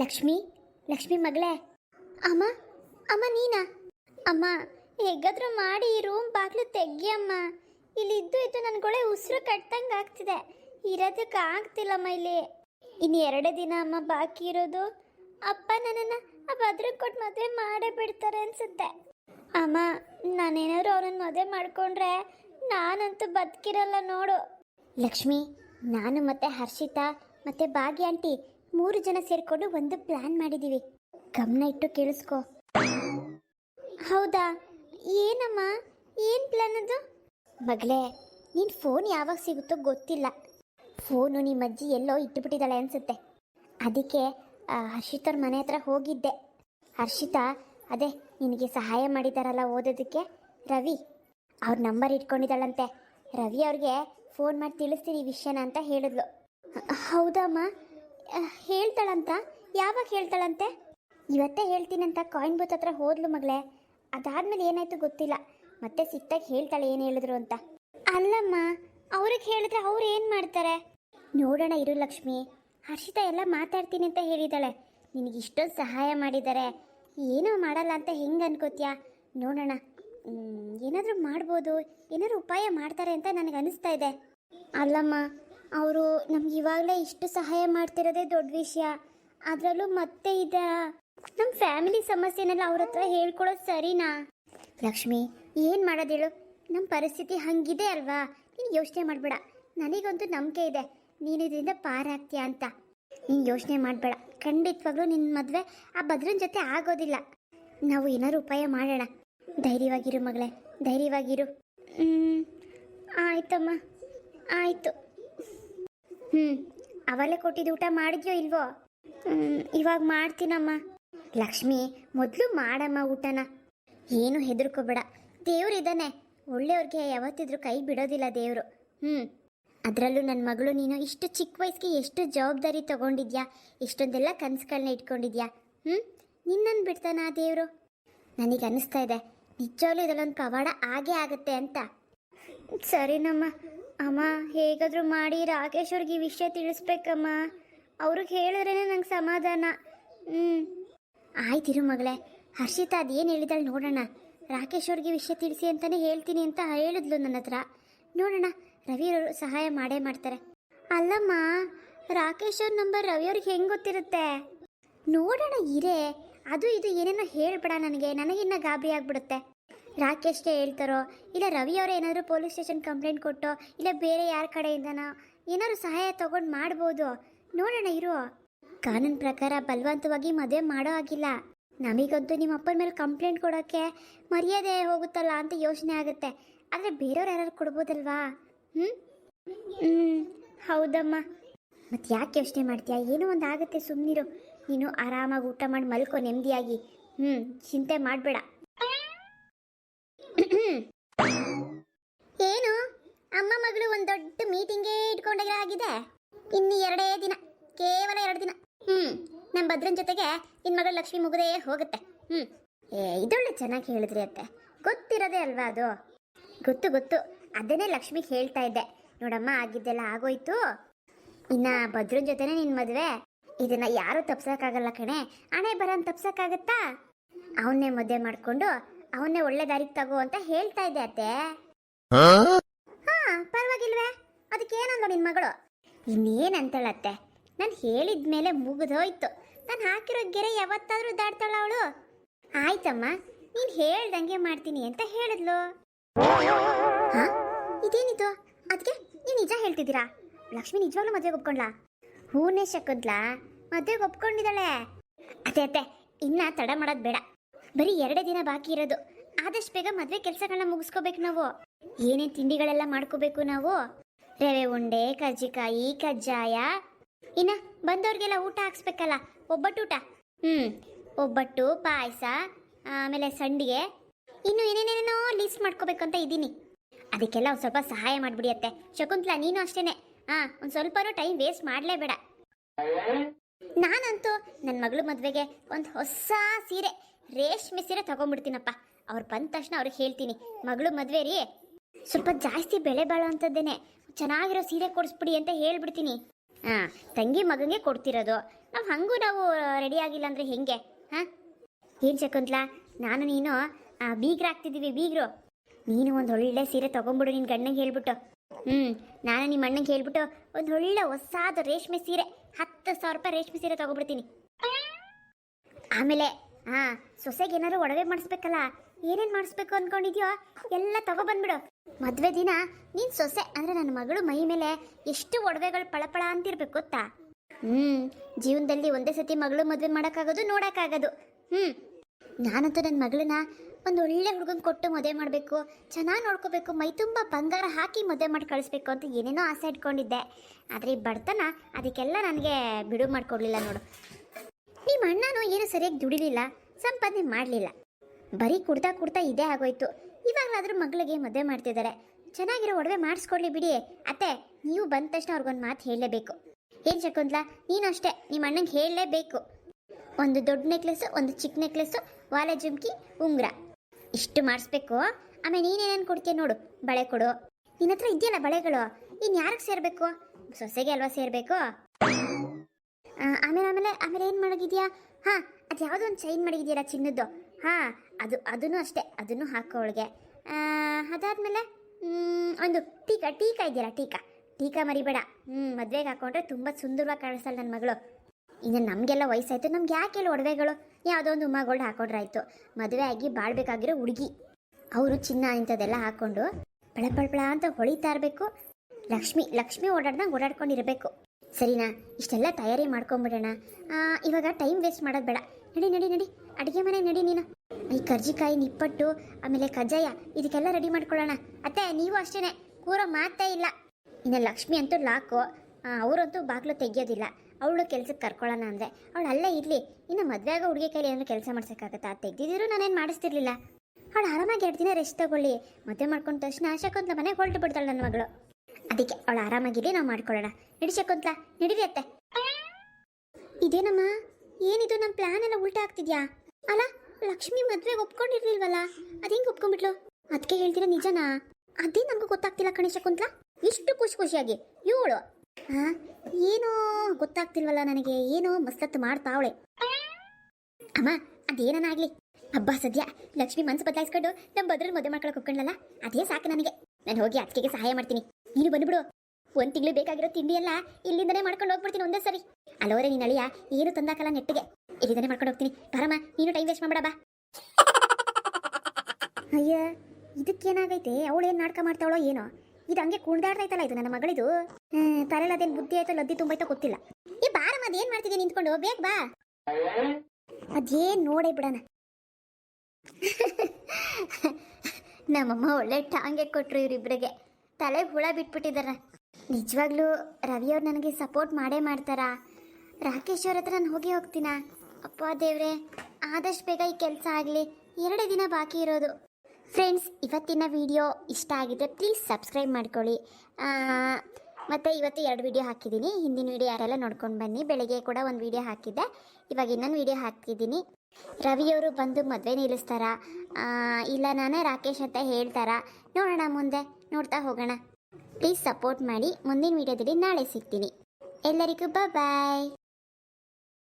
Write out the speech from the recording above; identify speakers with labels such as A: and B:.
A: ಲಕ್ಷ್ಮಿ ಲಕ್ಷ್ಮಿ ಮಗಳೇ. ಅಮ್ಮ ಅಮ್ಮ ನೀನಾ? ಅಮ್ಮ, ಹೇಗಾದ್ರೂ ಮಾಡಿ ಈ ರೂಮ್ ಬಾಗ್ಲು ತೆಗಿ ಅಮ್ಮ. ಇಲ್ಲಿ ಇದ್ದು ಇದ್ದು ನನ್ಗೊಳೆ ಉಸಿರು ಕಟ್ಟಂಗೆ ಆಗ್ತಿದೆ. ಇರೋದಕ್ಕೆ ಆಗ್ತಿಲ್ಲಮ್ಮ ಇಲ್ಲಿ. ಇನ್ನು ಎರಡೇ ದಿನ ಅಮ್ಮ ಬಾಕಿ ಇರೋದು. ಅಪ್ಪ ನನ್ನನ್ನು ಆ ಭದ್ರಕ್ಕೆ ಕೊಟ್ಟು ಮದುವೆ ಮಾಡೇ ಬಿಡ್ತಾರೆ ಅನ್ಸುತ್ತೆ. ಅಮ್ಮ, ನಾನೇನಾದರೂ ಅವನನ್ನು ಮದುವೆ ಮಾಡ್ಕೊಂಡ್ರೆ ನಾನಂತೂ ಬದುಕಿರಲ್ಲ ನೋಡು. ಲಕ್ಷ್ಮಿ, ನಾನು ಮತ್ತೆ ಹರ್ಷಿತಾ ಮತ್ತೆ ಭಾಗ್ಯ ಆಂಟಿ ಮೂರು ಜನ ಸೇರ್ಕೊಂಡು ಒಂದು ಪ್ಲಾನ್ ಮಾಡಿದೀವಿ. ಗಮನ ಇಟ್ಟು ಕೇಳಿಸ್ಕೊ. ಹೌದಾ? ಏನಮ್ಮ? ಏನು ಪ್ಲಾನ್ ಅದು? ಮಗಳೇ, ನಿನ್ ಫೋನ್ ಯಾವಾಗ ಸಿಗುತ್ತೋ ಗೊತ್ತಿಲ್ಲ. ಫೋನು ನಿಮ್ಮ ಅಜ್ಜಿ ಎಲ್ಲೋ ಇಟ್ಟುಬಿಟ್ಟಿದ್ದಾಳೆ ಅನ್ಸುತ್ತೆ. ಅದಕ್ಕೆ ಹರ್ಷಿತವ್ರ ಮನೆ ಹತ್ರ ಹೋಗಿದ್ದೆ. ಹರ್ಷಿತಾ, ಅದೇ, ನಿನಗೆ ಸಹಾಯ ಮಾಡಿದಾರಲ್ಲ ಓದೋದಕ್ಕೆ? ರವಿ, ಅವ್ರ ನಂಬರ್ ಇಟ್ಕೊಂಡಿದ್ದಾಳಂತೆ. ರವಿ ಅವ್ರಿಗೆ ಫೋನ್ ಮಾಡಿ ತಿಳಿಸ್ತೀನಿ ವಿಷಯನ ಅಂತ ಹೇಳಿದ್ಲು. ಹೌದಮ್ಮ ಹೇಳ್ತಾಳಂತ? ಯಾವಾಗ ಹೇಳ್ತಾಳಂತೆ? ಇವತ್ತೇ ಹೇಳ್ತೀನಂತ ಕಾಯಿನ್ ಬೂತ್ ಹತ್ರ ಹೋದ್ಲು ಮಗಳೇ. ಅದಾದ್ಮೇಲೆ ಏನಾಯ್ತು ಗೊತ್ತಿಲ್ಲ. ಮತ್ತೆ ಸಿಟ್ಟಾಗಿ ಹೇಳ್ತಾಳೆ ಏನು ಹೇಳಿದ್ರು ಅಂತ. ಅಲ್ಲಮ್ಮ, ಅವ್ರಿಗೆ ಹೇಳಿದ್ರೆ ಅವ್ರು ಏನು ಮಾಡ್ತಾರೆ? ನೋಡೋಣ ಇರು ಲಕ್ಷ್ಮಿ. ಹರ್ಷಿತಾ ಎಲ್ಲ ಮಾತಾಡ್ತೀನಿ ಅಂತ ಹೇಳಿದಾಳೆ. ನಿನಗೆ ಇಷ್ಟೊಂದು ಸಹಾಯ ಮಾಡಿದ್ದಾರೆ ಏನೋ ಮಾಡಲ್ಲ ಅಂತ ಹೆಂಗೆ ಅನ್ಕೋತ್ಯಾ? ನೋಡೋಣ. ಏನಾದರೂ ಮಾಡ್ಬೋದು. ಏನಾದರೂ ಉಪಾಯ ಮಾಡ್ತಾರೆ ಅಂತ ನನಗೆ ಅನಿಸ್ತಾ ಇದೆ. ಅಲ್ಲಮ್ಮ ಅವರು ನಮ್ಗೆ ಇವಾಗಲೇ ಇಷ್ಟು ಸಹಾಯ ಮಾಡ್ತಿರೋದೇ ದೊಡ್ಡ ವಿಷಯ. ಅದರಲ್ಲೂ ಮತ್ತೆ ಇದ ನಮ್ಮ ಫ್ಯಾಮಿಲಿ ಸಮಸ್ಯೆನೆಲ್ಲ ಅವ್ರ ಹತ್ರ ಹೇಳ್ಕೊಳೋದು ಸರಿನಾ? ಲಕ್ಷ್ಮಿ, ಏನು ಮಾಡೋದೇಳು? ನಮ್ಮ ಪರಿಸ್ಥಿತಿ ಹಂಗಿದೆ ಅಲ್ವಾ? ನೀನು ಯೋಚನೆ ಮಾಡಬೇಡ. ನನಗಂತೂ ನಂಬಿಕೆ ಇದೆ. ನೀನು ಇದರಿಂದ ಪಾರಾಗ್ತೀಯ ಅಂತ. ನೀನು ಯೋಚನೆ ಮಾಡಬೇಡ. ಖಂಡಿತವಾಗ್ಲೂ ನಿನ್ನ ಮದುವೆ ಆ ಭದ್ರನ ಜೊತೆ ಆಗೋದಿಲ್ಲ. ನಾವು ಏನಾದ್ರು ಉಪಾಯ ಮಾಡೋಣ. ಧೈರ್ಯವಾಗಿರು ಮಗಳೇ. ಧೈರ್ಯವಾಗಿರು. ಹ್ಞೂ ಆಯ್ತಮ್ಮ. ಆಯಿತು. ಹ್ಞೂ ಅವಲೇ ಕೊಟ್ಟಿದ್ದು ಊಟ ಮಾಡಿದ್ಯೋ ಇಲ್ವೋ? ಹ್ಮ್, ಇವಾಗ ಮಾಡ್ತೀನಮ್ಮ. ಲಕ್ಷ್ಮಿ ಮೊದಲು ಮಾಡಮ್ಮ ಊಟನ. ಏನು ಹೆದರ್ಕೋಬೇಡ. ದೇವ್ರು ಇದ್ದಾನೆ ಒಳ್ಳೆಯವ್ರಿಗೆ ಯಾವತ್ತಿದ್ರೂ ಕೈ ಬಿಡೋದಿಲ್ಲ ದೇವರು. ಹ್ಞೂ ಅದರಲ್ಲೂ ನನ್ನ ಮಗಳು ನೀನು ಇಷ್ಟು ಚಿಕ್ಕ ವಯಸ್ಸಿಗೆ ಎಷ್ಟು ಜವಾಬ್ದಾರಿ ತಗೊಂಡಿದ್ಯಾ? ಇಷ್ಟೊಂದೆಲ್ಲ ಕನಸುಗಳನ್ನ ಇಟ್ಕೊಂಡಿದ್ಯಾ? ಹ್ಞೂ ನಿನ್ನನ್ನು ಬಿಡ್ತಾನ ಆ ದೇವರು? ನನಗೆ ಅನ್ನಿಸ್ತಾ ಇದೆ ನಿಜವಾಗ್ಲೂ ಇದರಲ್ಲೊಂದು ಕವಾಡ ಆಗೇ ಆಗುತ್ತೆ ಅಂತ. ಸರಿನಮ್ಮ. ಅಮ್ಮ, ಹೇಗಾದರೂ ಮಾಡಿ ರಾಕೇಶ್ ಅವ್ರಿಗೆ ಈ ವಿಷಯ ತಿಳಿಸ್ಬೇಕಮ್ಮ. ಅವ್ರಿಗೆ ಹೇಳಿದ್ರೇ ನಂಗೆ ಸಮಾಧಾನ. ಹ್ಞೂ ಆಯ್ತಿರು ಮಗಳೇ. ಹರ್ಷಿತಾ ಅದೇನು ಹೇಳಿದಾಳೆ ನೋಡೋಣ. ರಾಕೇಶ್ ಅವ್ರಿಗೆ ವಿಷಯ ತಿಳಿಸಿ ಅಂತಲೇ ಹೇಳ್ತೀನಿ ಅಂತ ಹೇಳಿದ್ಲು ನನ್ನ ಹತ್ರ. ನೋಡೋಣ ರವಿ ಅವರು ಸಹಾಯ ಮಾಡೇ ಮಾಡ್ತಾರೆ. ಅಲ್ಲಮ್ಮ ರಾಕೇಶ್ ಅವ್ರ ನಂಬರ್ ರವಿ ಅವ್ರಿಗೆ ಹೆಂಗೆ ಗೊತ್ತಿರುತ್ತೆ? ನೋಡೋಣ ಇರೇ. ಅದು ಇದು ಏನೇನೋ ಹೇಳ್ಬೇಡ ನನಗೆ. ನನಗಿನ್ನ ಗಾಬರಿ ಆಗ್ಬಿಡುತ್ತೆ. ರಾಕೇಶ್ಗೆ ಹೇಳ್ತಾರೋ, ಇಲ್ಲ ರವಿ ಅವರೇ ಏನಾದರೂ ಪೊಲೀಸ್ ಸ್ಟೇಷನ್ ಕಂಪ್ಲೇಂಟ್ ಕೊಟ್ಟೋ, ಇಲ್ಲ ಬೇರೆ ಯಾರ ಕಡೆಯಿಂದನೋ ಏನಾದ್ರು ಸಹಾಯ ತಗೊಂಡು ಮಾಡ್ಬೋದು. ನೋಡೋಣ ಇರು. ಕಾನೂನು ಪ್ರಕಾರ ಬಲವಂತವಾಗಿ ಮದುವೆ ಮಾಡೋ ಆಗಿಲ್ಲ ನಮಗಂತೂ ನಿಮ್ಮ ಅಪ್ಪನ ಮೇಲೆ ಕಂಪ್ಲೇಂಟ್ ಕೊಡೋಕ್ಕೆ ಮರ್ಯಾದೆ ಹೋಗುತ್ತಲ್ಲ ಅಂತ ಯೋಚನೆ ಆಗುತ್ತೆ. ಆದರೆ ಬೇರೆಯವ್ರು ಯಾರು ಕೊಡ್ಬೋದಲ್ವಾ? ಹ್ಞೂ ಹ್ಞೂ ಹೌದಮ್ಮ. ಮತ್ತೆ ಯಾಕೆ ಯೋಚನೆ ಮಾಡ್ತೀಯಾ? ಏನೋ ಒಂದು ಆಗುತ್ತೆ ಸುಮ್ಮನಿರು ನೀನು ಆರಾಮಾಗಿ ಊಟ ಮಾಡಿ ಮಲ್ಕೋ ನೆಮ್ಮದಿಯಾಗಿ ಹ್ಞೂ ಚಿಂತೆ ಮಾಡಬೇಡ. ಏನು? ಅಮ್ಮ ಮಗಳು ಒಂದು ದೊಡ್ಡ ಮೀಟಿಂಗೇ ಇಟ್ಕೊಂಡಾಗ ಆಗಿದೆ ಇನ್ನು ಎರಡೇ ದಿನ, ಕೇವಲ ಎರಡು ದಿನ. ಹ್ಮ್ ನಮ್ಮ ಭದ್ರನ್ ಜೊತೆಗೆ ನಿನ್ನ ಮಗಳು ಲಕ್ಷ್ಮಿ ಮುಗದೇ ಹೋಗುತ್ತೆ. ಹ್ಮ್. ಏ, ಇದೊಳ್ಳೆ ಚೆನ್ನಾಗಿ ಹೇಳಿದ್ರಿ ಅತ್ತೆ. ಗೊತ್ತಿರೋದೆ ಅಲ್ವಾ ಅದು? ಗೊತ್ತು ಗೊತ್ತು. ಅದನ್ನೇ ಲಕ್ಷ್ಮಿಗೆ ಹೇಳ್ತಾ ಇದ್ದೆ. ನೋಡಮ್ಮ, ಆಗಿದ್ದೆಲ್ಲ ಆಗೋಯ್ತು. ಇನ್ನ ಭದ್ರನ್ ಜೊತೆನೆ ನಿನ್ ಮದುವೆ. ಇದನ್ನ ಯಾರು ತಪ್ಸಕ್ಕಾಗಲ್ಲ ಕಣೆ. ಹಣೆ ಬರನ್ ತಪ್ಸಕ್ಕಾಗತ್ತಾ? ಅವನ್ನೇ ಮದುವೆ ಮಾಡ್ಕೊಂಡು ಅವನ್ನೇ ಒಳ್ಳೆ ದಾರಿಗೆ ತಗೋ ಅಂತ ಹೇಳ್ತಾ ಇದ್ದೆ ಅತ್ತೆ. ಹಾ? ಪರವಾಗಿಲ್ವೇ? ಅದಕ್ಕೇನಂದ್ಲು ನಿನ್ ಮಗಳು? ಇನ್ನೇನಂತಳತ್ತೆ? ನಾನು ಹೇಳಿದ ಮೇಲೆ ಮುಗಿದೋಯ್ತು. ನಾನು ಹಾಕಿರೋ ಗೆರೆ ಯಾವತ್ತಾದ್ರೂ ದಾಡ್ತಾಳ ಅವಳು. ಆಯ್ತಮ್ಮ ನೀನ್ ಹೇಳ್ದಂಗೆ ಮಾಡ್ತೀನಿ ಅಂತ ಹೇಳಿದ್ಲು. ಹಾ? ಇದೇನಿದು? ಅದಕ್ಕೆ ನೀನ್ ನಿಜ ಹೇಳ್ತಿದ್ದೀರಾ? ಲಕ್ಷ್ಮಿ ನಿಜವಾಗ್ಲೂ ಮದ್ವೆಗೆ ಒಪ್ಕೊಂಡ್ಲಾ? ಹೂನೇ ಶಕದ್ಲಾ ಮದ್ವೆಗೆ ಒಪ್ಕೊಂಡಿದ್ದಾಳೆ. ಅತ್ತೆ ಅತ್ತೆ ಇನ್ನ ತಡ ಮಾಡೋದು ಬೇಡ. ಬರೀ ಎರಡೇ ದಿನ ಬಾಕಿ ಇರೋದು. ಆದಷ್ಟು ಬೇಗ ಮದುವೆ ಕೆಲಸಗಳನ್ನ ಮುಗಿಸ್ಕೋಬೇಕು ನಾವು. ಏನೇನು ತಿಂಡಿಗಳೆಲ್ಲ ಮಾಡ್ಕೋಬೇಕು ನಾವು? ರವೆ ಉಂಡೆ ಕಜ್ಜಿಕಾಯಿ ಕಜ್ಜಾಯ. ಇನ್ನ ಬಂದವ್ರಿಗೆಲ್ಲ ಊಟ ಹಾಕ್ಸ್ಬೇಕಲ್ಲ, ಒಬ್ಬಟ್ಟು ಊಟ. ಹ್ಮ್, ಒಬ್ಬಟ್ಟು, ಪಾಯಸ, ಆಮೇಲೆ ಸಂಡಿಗೆ. ಇನ್ನು ಏನೇನೇನೋ ಲಿಸ್ಟ್ ಮಾಡ್ಕೋಬೇಕು ಅಂತ ಇದ್ದೀನಿ. ಅದಕ್ಕೆಲ್ಲ ಒಂದು ಸ್ವಲ್ಪ ಸಹಾಯ ಮಾಡ್ಬಿಡಿ ಅತ್ತೆ ಶಕುಂತ್ಲಾ, ನೀನು ಅಷ್ಟೇನೆ. ಹಾ ಒಂದು ಸ್ವಲ್ಪನೂ ಟೈಮ್ ವೇಸ್ಟ್ ಮಾಡಲೇಬೇಡ ನಾನಂತೂ ನನ್ನ ಮಗಳು ಮದುವೆಗೆ ಒಂದು ಹೊಸ ಸೀರೆ ರೇಷ್ಮೆ ಸೀರೆ ತಗೊಂಡ್ಬಿಡ್ತೀನಪ್ಪ. ಅವ್ರು ಬಂದ ತಕ್ಷಣ ಅವ್ರಿಗೆ ಹೇಳ್ತೀನಿ, ಮಗಳು ಮದುವೆ ರೀ ಸ್ವಲ್ಪ ಜಾಸ್ತಿ ಬೆಳೆ ಬಾಳೋ ಅಂಥದ್ದೇನೆ ಚೆನ್ನಾಗಿರೋ ಸೀರೆ ಕೊಡಿಸ್ಬಿಡಿ ಅಂತ ಹೇಳ್ಬಿಡ್ತೀನಿ. ಹಾಂ, ತಂಗಿ ಮಗನಿಗೆ ಕೊಡ್ತಿರೋದು. ನಾವು ಹಂಗೂ ನಾವು ರೆಡಿ ಆಗಿಲ್ಲ ಅಂದರೆ ಹೆಂಗೆ? ಹಾಂ? ಏನು ಶಕುಂತ್ಲಾ, ನಾನು ನೀನು ಬೀಗ್ರ ಬೀಗ್ರಾಗ್ತಿದ್ದೀವಿ ಬೀಗ್ರು. ನೀನು ಒಂದು ಒಳ್ಳೆ ಸೀರೆ ತೊಗೊಂಬಿಡು ನಿನ್ನ ಗಂಡಂಗೆ ಹೇಳ್ಬಿಟ್ಟು. ಹ್ಞೂ ನಾನು ನಿಮ್ಮ ಅಣ್ಣಂಗೆ ಹೇಳ್ಬಿಟ್ಟು ಒಂದು ಒಳ್ಳೆ ಹೊಸಾದ ರೇಷ್ಮೆ ಸೀರೆ, ಹತ್ತು ಸಾವಿರ ರೂಪಾಯಿ ರೇಷ್ಮೆ ಸೀರೆ ತೊಗೊಬಿಡ್ತೀನಿ ಆಮೇಲೆ ಹಾಂ, ಸೊಸೆಗೆ ಏನಾದ್ರು ಒಡವೆ ಮಾಡಿಸ್ಬೇಕಲ್ಲ, ಏನೇನು ಮಾಡಿಸ್ಬೇಕು ಅನ್ಕೊಂಡಿದ್ಯೋ ಎಲ್ಲ ತಗೊಬಂದ್ಬಿಡು ಮದುವೆ ದಿನ ನೀನ್ ಸೊಸೆ ಅಂದ್ರೆ ನನ್ನ ಮಗಳು ಮೈ ಮೇಲೆ ಎಷ್ಟು ಒಡವೆಗಳು ಪಳಪಳ ಅಂತಿರ್ಬೇಕು ಗೊತ್ತಾ? ಹ್ಮ್, ಜೀವನದಲ್ಲಿ ಒಂದೇ ಸತಿ ಮಗಳು ಮದುವೆ ಮಾಡೋಕ್ಕಾಗೋದು, ನೋಡೋಕ್ಕಾಗೋದು. ಹ್ಮ್, ನಾನಂತೂ ನನ್ನ ಮಗಳನ್ನ ಒಂದು ಒಳ್ಳೆ ಹುಡುಗನ ಕೊಟ್ಟು ಮದುವೆ ಮಾಡಬೇಕು, ಚೆನ್ನಾಗಿ ನೋಡ್ಕೋಬೇಕು, ಮೈ ತುಂಬ ಬಂಗಾರ ಹಾಕಿ ಮದುವೆ ಮಾಡಿ ಕಳಿಸ್ಬೇಕು ಅಂತ ಏನೇನೋ ಆಸೆ ಇಟ್ಕೊಂಡಿದ್ದೆ. ಆದರೆ ಈ ಬಡತನ ಅದಕ್ಕೆಲ್ಲ ನನಗೆ ಬಿಡು ಮಾಡಿಕೊಡ್ಲಿಲ್ಲ ನೋಡು. ನಿಮ್ಮ ಅಣ್ಣನೂ ಏನು ಸರಿಯಾಗಿ ದುಡಿಲಿಲ್ಲ, ಸಂಪಾದನೆ ಮಾಡಲಿಲ್ಲ. ಬರೀ ಕುಡ್ತಾ ಕುಡ್ತಾ ಇದೇ ಆಗೋಯ್ತು. ಇವಾಗಲಾದರೂ ಮಗಳಿಗೆ ಮದುವೆ ಮಾಡ್ತಿದ್ದಾರೆ ಚೆನ್ನಾಗಿರೋ ಒಡವೆ ಮಾಡಿಸ್ಕೊಡ್ಲಿ ಬಿಡಿ. ಅತ್ತೆ, ನೀವು ಬಂದ ತಕ್ಷಣ ಅವ್ರಿಗೊಂದು ಮಾತು ಹೇಳಲೇಬೇಕು. ಏನು ಶಕುಂತ್ಲಾ, ನೀನು ಅಷ್ಟೇ ನಿಮ್ಮ ಅಣ್ಣಂಗೆ ಹೇಳಲೇಬೇಕು. ಒಂದು ದೊಡ್ಡ ನೆಕ್ಲೆಸ್ಸು ಒಂದು ಚಿಕ್ಕ ನೆಕ್ಲೆಸ್ಸು ವಾಲೆ ಜುಮ್ಕಿ, ಉಂಗುರ. ಇಷ್ಟು ಮಾಡಿಸ್ಬೇಕು, ಆಮೇಲೆ ನೀನೇನೇನು ಕೊಡ್ತೀಯ ನೋಡು, ಬಳೆ ಕೊಡು. ನಿನ್ನ ಹತ್ರ ಇದೆಯಲ್ಲ ಬಳೆಗಳು ಇನ್ನು ಯಾರಿಗೆ ಸೇರಬೇಕು? ಸೊಸೆಗೆ ಅಲ್ವಾ ಸೇರಬೇಕು? ಆಮೇಲೆ ಆಮೇಲೆ ಆಮೇಲೆ ಏನು ಮಾಡೋಗಿದ್ಯಾ? ಹಾಂ, ಅದು ಯಾವುದೋ ಒಂದು ಚೈನ್ ಮಾಡಿದ್ಯಲ್ಲ ಚಿನ್ನದ್ದು. ಹಾಂ, ಅದು, ಅದನ್ನು ಅಷ್ಟೇ, ಅದನ್ನು ಹಾಕೋ ಅವಳಿಗೆ. ಅದಾದಮೇಲೆ ಒಂದು ಟೀಕ ಟೀಕ ಇದೆಯಲ್ಲ ಟೀಕಾ. ಟೀಕ ಮರಿಬೇಡ. ಹ್ಞೂ ಮದುವೆಗೆ ಹಾಕೊಂಡ್ರೆ ತುಂಬ ಸುಂದರವಾಗಿ ಕಾಣಿಸ್ತಾಳೆ ನನ್ನ ಮಗಳು. ಇನ್ನು ನಮಗೆಲ್ಲ ವಯಸ್ಸಾಯಿತು, ನಮ್ಗೆ ಯಾಕೆ ಹೇಳು ಒಡವೆಗಳು? ಯಾವುದೋ ಒಂದು ಉಮ್ಮಗಳು ಹಾಕೊಂಡ್ರಾಯ್ತು. ಮದುವೆ ಆಗಿ ಬಾಳ್ಬೇಕಾಗಿರೋ ಹುಡುಗಿ. ಅವರು ಚಿನ್ನ ಇಂಥದ್ದೆಲ್ಲ ಹಾಕ್ಕೊಂಡು ಪಳಪಳಪಳ ಪಳ ಪಳ ಅಂತ ಹೊಳಿತಾ ಇರಬೇಕು. ಲಕ್ಷ್ಮಿ ಲಕ್ಷ್ಮಿ ಓಡಾಡ್ದಂಗೆ ಓಡಾಡ್ಕೊಂಡಿರಬೇಕು. ಸರಿನಾ, ಇಷ್ಟೆಲ್ಲ ತಯಾರಿ ಮಾಡ್ಕೊಂಬಿಡೋಣ. ಇವಾಗ ಟೈಮ್ ವೇಸ್ಟ್ ಮಾಡೋದು ಬೇಡ. ನಡಿ ನಡಿ ನಡಿ. ಅಡುಗೆ ಮನೆ ನಡಿ ನೀನು. ಈ ಕರ್ಜಿಕಾಯಿ, ನಿಪ್ಪಟ್ಟು, ಆಮೇಲೆ ಕಜ್ಜಾಯ, ಇದಕ್ಕೆಲ್ಲ ರೆಡಿ ಮಾಡ್ಕೊಳ್ಳೋಣ. ಅತ್ತೆ, ನೀವು ಅಷ್ಟೇ ಕೂರೋ ಮಾತೇ ಇಲ್ಲ. ಇನ್ನು ಲಕ್ಷ್ಮಿ ಅಂತೂ ಲಾಕು. ಅವರಂತೂ ಬಾಗಿಲು ತೆಗಿಯೋದಿಲ್ಲ. ಅವಳು ಕೆಲ್ಸಕ್ಕೆ ಕರ್ಕೊಳ್ಳೋಣ ಅಂದರೆ ಅವಳು ಅಲ್ಲೇ ಇರಲಿ. ಇನ್ನು ಮದುವೆ ಆಗೋ ಹುಡುಗಿ ಕೈಲಿ ಏನಾದರೂ ಕೆಲಸ ಮಾಡ್ಸೋಕ್ಕಾಗತ್ತಾ? ತೆಗ್ದಿದ್ರು ನಾನೇನು ಮಾಡಿಸ್ತಿರ್ಲಿಲ್ಲ. ಅವಳು ಆರಾಮಾಗಿ ಎರಡು ದಿನ ರೆಸ್ಟ್ ತಗೊಳ್ಳಿ. ಮದುವೆ ಮಾಡ್ಕೊಂಡ ತಕ್ಷಣ ಶಕುಂತ್ಲ ಮನೆಗೆ ಹೊರಟು ಬಿಡ್ತಾಳೆ ನನ್ನ ಮಗಳು. ಅದಕ್ಕೆ ಅವಳು ಆರಾಮಾಗಿದೆ ನಾವು ಮಾಡ್ಕೊಳ್ಳೋಣ. ನಡಿಸಕ್ಕೊಂತ ಶಕುಂತ್ಲ ನಡೀರಿ ಅತ್ತೆ. ಇದೇನಮ್ಮ? ಏನಿದು? ನಮ್ಮ ಪ್ಲಾನ್ ಎಲ್ಲ ಉಲ್ಟಾ ಆಗ್ತಿದ್ಯಾ? ಅಲ್ಲ, ಲಕ್ಷ್ಮಿ ಮದ್ವೆಗೆ ಒಪ್ಕೊಂಡಿರ್ಲಿಲ್ವಲ್ಲ? ಅದು ಹೆಂಗೆ ಒಪ್ಕೊಂಡ್ಬಿಟ್ಲು? ಅದಕ್ಕೆ ಹೇಳ್ತೀರಾ ನಿಜನಾ? ಅದೇ ನಮಗೂ ಗೊತ್ತಾಗ್ತಿಲ್ಲ ಕಣೇಶ ಶಕುಂತ್ಲ. ಇಷ್ಟು ಖುಷಿ ಖುಷಿಯಾಗಿ. ಇವಳು. ಹಾ ಏನೋ ಗೊತ್ತಾಗ್ತಿಲ್ವಲ್ಲ ನನಗೆ. ಏನೋ ಮಸ್ತತ್ತು ಮಾಡ್ತಾವಳೆ. ಅಮ್ಮ ಅದೇನಾಗ್ಲಿ ಹಬ್ಬ ಸದ್ಯ ಲಕ್ಷ್ಮಿ ಮನ್ಸು ಬದಲಾಯಿಸ್ಕೊಂಡು ನಮ್ಮ ಬದ್ರಲ್ಲಿ ಮದುವೆ ಮಾಡ್ಕೊಳಕ್ ಹೋಗ್ಕೊಂಡ್ಲಲ್ಲ ಅದೇ ಸಾಕು ನನಗೆ. ನಾನು ಹೋಗಿ ಅದಕ್ಕೆ ಸಹಾಯ ಮಾಡ್ತೀನಿ. ನೀನು ಬಂದ್ಬಿಡು ಒಂದ್ ತಿಂಗಳು ಬೇಕಾಗಿರೋ ತಿಂಡಿ ಎಲ್ಲ ಇಲ್ಲಿಂದನೇ ಮಾಡ್ಕೊಂಡು ಹೋಗ್ಬಿಡ್ತೀನಿ ಒಂದೇ ಸರಿ. ಅಲ್ಲೋರೆ ನೀನ್ ಅಳಿಯ? ಏನು ತಂದಾಕಲ್ಲ ನೆಟ್ಟಿಗೆ? ಇಲ್ಲಿಂದನೇ ಮಾಡ್ಕೊಂಡು ಹೋಗ್ತೀನಿ. ಬಾರಮ್ಮ, ನೀನು ಟೈಮ್ ವೇಸ್ಟ್ ಮಾಡಬೇಡ, ಬಾ. ಅಯ್ಯ, ಇದಕ್ಕೇನಾಗೈತೆ? ಅವಳು ಏನು ನಾಟಕ ಮಾಡ್ತಾವಳೋ ಏನೋ? ಇದು ಹಂಗೆ ಕುಣ್ದಾಡ್ತೈತಲ್ಲ ಇದು ನನ್ನ ಮಗಳಿದು? ತಲೆಲ್ಲ ಅದೇನು ಬುದ್ಧಿ ಆಯ್ತೋ ಲದ್ದಿ ತುಂಬೈತೋ ಗೊತ್ತಿಲ್ಲ. ಏ, ಬಾರಮ್ಮ, ಅದೇನ್ ಮಾಡ್ತಿದ್ದೆ ನಿಂತ್ಕೊಂಡು? ಬೇಗ ಬಾ. ಅದೇನ್ ನೋಡೇ ಬಿಡಣ. ನಮ್ಮಮ್ಮ ಒಳ್ಳೆ ಟಾಂಗೆ ಕೊಟ್ರು ಇವರಿಬ್ಬರಿಗೆ ತಲೆ ಹುಳ ಬಿಟ್ಬಿಟ್ಟಿದ್ದಾರೆ ನಿಜವಾಗ್ಲೂ ರವಿಯವ್ರು ನನಗೆ ಸಪೋರ್ಟ್ ಮಾಡೇ ಮಾಡ್ತಾರಾ? ರಾಕೇಶ್ ಅವ್ರ ಹತ್ರ ನಾನು ಹೋಗಿ ಹೋಗ್ತೀನ? ಅಪ್ಪ ದೇವ್ರೆ, ಆದಷ್ಟು ಬೇಗ ಈ ಕೆಲಸ ಆಗಲಿ. ಎರಡೇ ದಿನ ಬಾಕಿ ಇರೋದು. ಫ್ರೆಂಡ್ಸ್ ಇವತ್ತಿನ ವಿಡಿಯೋ ಇಷ್ಟ ಆಗಿದ್ರೆ ಪ್ಲೀಸ್ ಸಬ್ಸ್ಕ್ರೈಬ್ ಮಾಡ್ಕೊಳ್ಳಿ. ಮತ್ತು ಮತ್ತೆ ಇವತ್ತು ಎರಡು ವಿಡಿಯೋ ಹಾಕಿದ್ದೀನಿ. ಹಿಂದಿನ ವಿಡಿಯೋ ಯಾರೆಲ್ಲ ನೋಡ್ಕೊಂಡು ಬನ್ನಿ. ಬೆಳಗ್ಗೆ ಕೂಡ ಒಂದು ವಿಡಿಯೋ ಹಾಕಿದ್ದೆ. ಇವಾಗ ಇನ್ನೊಂದು ವಿಡಿಯೋ ಹಾಕಿದ್ದೀನಿ. ರವಿಯವರು ಬಂದು ಮದುವೆ ನಿಲ್ಲಿಸ್ತಾರಾ? ಇಲ್ಲ ನಾನೇ ರಾಕೇಶ್ ಅಂತ ಹೇಳ್ತಾರಾ? ನೋಡೋಣ ಮುಂದೆ. ನೋಡ್ತಾ ಹೋಗೋಣ. ಪ್ಲೀಸ್ ಸಪೋರ್ಟ್ ಮಾಡಿ ಮುಂದಿನ ವಿಡಿಯೋದಲ್ಲಿ ನಾಳೆ ಸಿಗ್ತೀನಿ. ಎಲ್ಲರಿಗೂ ಬಾಯ್